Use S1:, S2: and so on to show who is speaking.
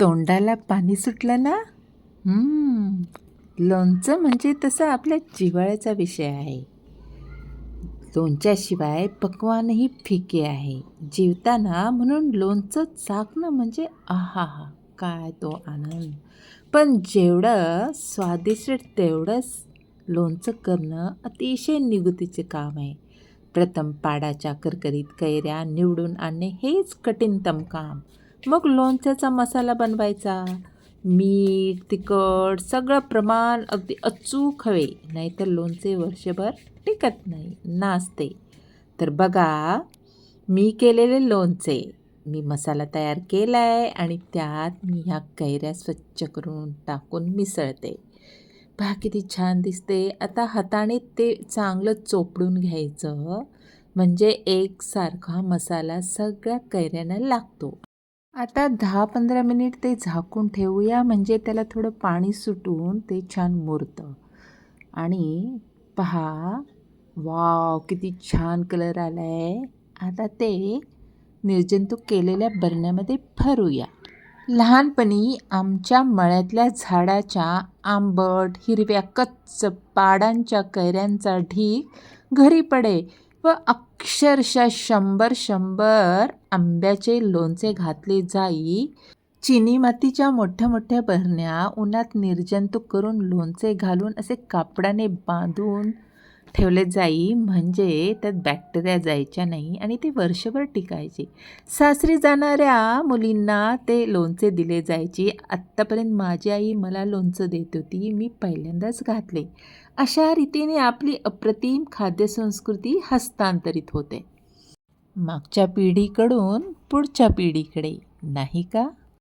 S1: तोंडाला पाणी सुटलं ना? लोणचं म्हणजे तसं आपल्या जिव्हाळ्याचा विषय आहे. लोणच्याशिवाय पक्वानही फिके आहे. जेवताना म्हणून लोणचं चाकणं म्हणजे आहा हा काय तो आनंद. पण जेवढं स्वादिष्ट तेवढंच लोणचं करणं अतिशय निगुतीचे काम आहे. प्रथम पाडाच्या करकरीत कैऱ्या निवडून आणणे हेच कठीणतम काम. मग लोणच्याचा मसाला बनवायचा. मीठ तिखट सगळं प्रमाण अगदी अचूक हवे. नाहीतर लोणचे वर्षभर टिकत नाही नाचते तर बघा मी केलेले लोणचे मी मसाला तयार केला आहे आणि त्यात मी ह्या कैऱ्या स्वच्छ करून टाकून मिसळते. पहा किती छान दिसते. आता हाताने ते चांगलं चोपडून घ्यायचं. म्हणजे एकसारखा मसाला सगळ्या कैऱ्यांना लागतो. आता दहा पंधरा मिनिट ते झाकून ठेवूया म्हणजे त्याला थोडं पाणी सुटून ते छान मुरतं. आणि पहा वाव किती छान कलर आला आहे आता ते निर्जंतुक केलेल्या बरण्यामध्ये भरूया. लहानपणी आमच्या मळ्यातल्या झाडाच्या आंबट हिरव्या कच्च पाडांच्या कैऱ्यांचा ढीग घरी पडे. व अक्षरशः शंभर शंभर आंब्याचे लोणचे घातले जाई. चिनी मातीच्या मोठ्या मोठ्या बरण्या उन्हात निर्जंतुक करून लोणचे घालून असे कापडाने बांधून ठेवले जाई म्हणजे त्यात बॅक्टेरिया जायच्या नाही आणि ते वर्षभर टिकायचे. सासरी जाणाऱ्या मुलींना ते लोणचे दिले जायचे. आत्तापर्यंत माझी आई मला लोणचं देत होती. मी पहिल्यांदाच घातले. अशा रीतीने आपली अप्रतिम खाद्यसंस्कृती हस्तांतरित होते. मागच्या पिढीकडून पुढच्या पिढीकडे. नाही का?